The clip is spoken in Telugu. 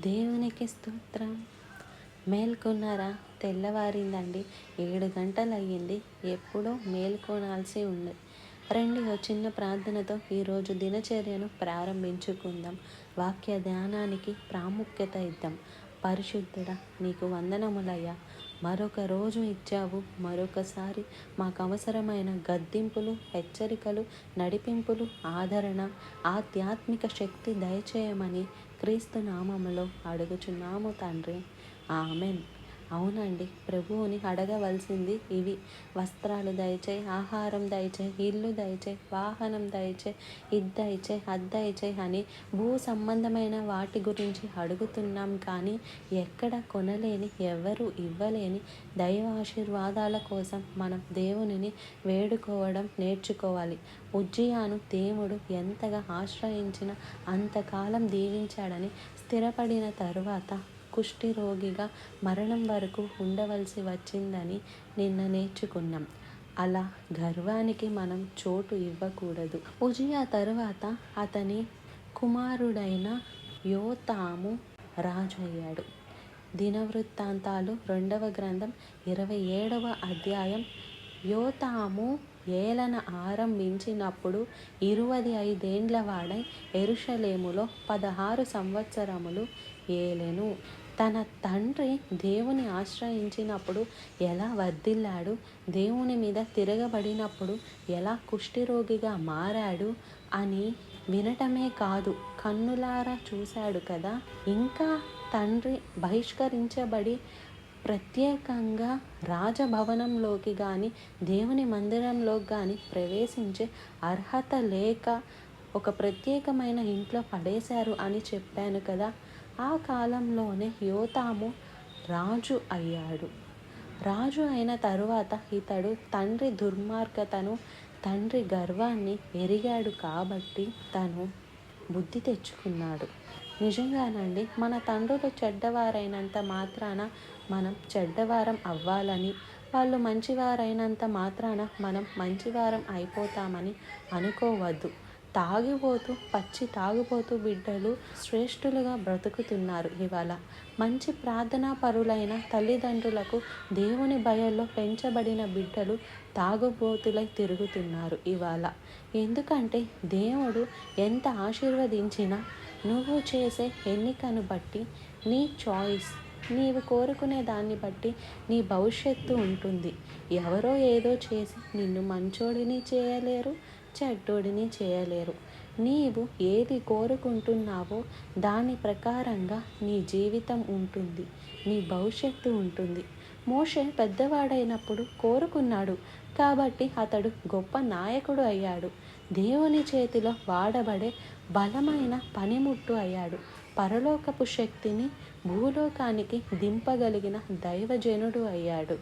దేవునికి స్తోత్రం. మేల్కొన్నారా? తెల్లవారిందండి. ఏడు గంటలు అయ్యింది ఎప్పుడో మేల్కొనాల్సి ఉంది. రండి ఓ చిన్న ప్రార్థనతో ఈరోజు దినచర్యను ప్రారంభించుకుందాం. వాక్య ధ్యానానికి ప్రాముఖ్యత ఇద్దాం. పరిశుద్ధుడ నీకు వందనములయ్యా. మరొక రోజు ఇచ్చావు. మరొకసారి మాకు అవసరమైన గద్దింపులు హెచ్చరికలు నడిపింపులు ఆదరణ ఆధ్యాత్మిక శక్తి దయచేయమని క్రీస్తు నామములో అడుగుచున్నాము తండ్రి. ఆమెన్. అవునండి. ప్రభువుని అడగవలసింది ఇవి. వస్త్రాలు దయచేయి ఆహారం దయచేయి ఇల్లు దయచేయి వాహనం దయచేయి ఇది దయచేయి అది దయచేయి అని భూ సంబంధమైన వాటి గురించి అడుగుతున్నాం కానీ ఎక్కడ కొనలేని ఎవరు ఇవ్వలేని దైవ ఆశీర్వాదాల కోసం మనం దేవునిని వేడుకోవడం నేర్చుకోవాలి. ఉజ్జయాను దేవుడు ఎంతగా ఆశ్రయించిన అంతకాలం దీవించాడని స్థిరపడిన తరువాత కుష్టి రోగిగా మరణం వరకు ఉండవలసి వచ్చిందని నిన్న నేర్చుకున్నాం. అలా గర్వానికి మనం చోటు ఇవ్వకూడదు. ఉజియా తరువాత అతని కుమారుడైన యోతాము రాజు అయ్యాడు దినవృత్తాంతాలు రెండవ గ్రంథం ఇరవై ఏడవ అధ్యాయం. యోతాము ఏలన ఆరంభించినప్పుడు ఇరవై ఐదేండ్ల వాడై ఎరుషలేములో పదహారు సంవత్సరములు ఏలెను. తన తండ్రి దేవుని ఆశ్రయించినప్పుడు ఎలా వర్ధిల్లాడు? దేవుని మీద తిరగబడినప్పుడు ఎలా కుష్ఠిరోగిగా మారాడు అని వినటమే కాదు కన్నులారా చూశాడు కదా! ఇంకా తండ్రి బహిష్కరించబడి ప్రత్యేకంగా రాజభవనంలోకి కానీ దేవుని మందిరంలోకి కానీ ప్రవేశించే అర్హత లేక ఒక ప్రత్యేకమైన ఇంట్లో పడేశారు అని చెప్పాను కదా! ఆ కాలంలోనే యోతాము రాజు అయ్యాడు. రాజు అయిన తరువాత ఇతడు తండ్రి దుర్మార్గతను తండ్రి గర్వాన్ని ఎరిగాడు కాబట్టి తను బుద్ధి తెచ్చుకున్నాడు. నిజంగానండి మన తండ్రులు చెడ్డవారైనంత మాత్రాన మనం చెడ్డవారం అవ్వాలని వాళ్ళు మంచివారైనంత మాత్రాన మనం మంచివారం అయిపోతామని అనుకోవద్దు. తాగిపోతూ పచ్చి తాగిపోతూ బిడ్డలు శ్రేష్ఠులుగా బ్రతుకుతున్నారు ఇవాళ. మంచి ప్రార్థనా పరులైన తల్లిదండ్రులకు దేవుని భయంలో పెంచబడిన బిడ్డలు తాగుబోతులై తిరుగుతున్నారు ఇవాళ. ఎందుకంటే దేవుడు ఎంత ఆశీర్వదించినా నువ్వు చేసే ఎన్నికను బట్టి నీ చాయిస్ నీవు కోరుకునే దాన్ని బట్టి నీ భవిష్యత్తు ఉంటుంది. ఎవరో ఏదో చేసి నిన్ను మంచోడిని చేయలేరు చెడ్డోడిని చేయలేరు. నీవు ఏది కోరుకుంటున్నావో దాని ప్రకారంగా నీ జీవితం ఉంటుంది నీ భవిష్యత్తు ఉంటుంది. మోషే పెద్దవాడైనప్పుడు కోరుకున్నాడు కాబట్టి అతడు గొప్ప నాయకుడు అయ్యాడు. దేవుని చేతిలో వాడబడే బలమైన పనిముట్టు అయ్యాడు. పరలోకపు శక్తిని భూలోకానికి దింపగలిగిన దైవజనుడు అయ్యాడు.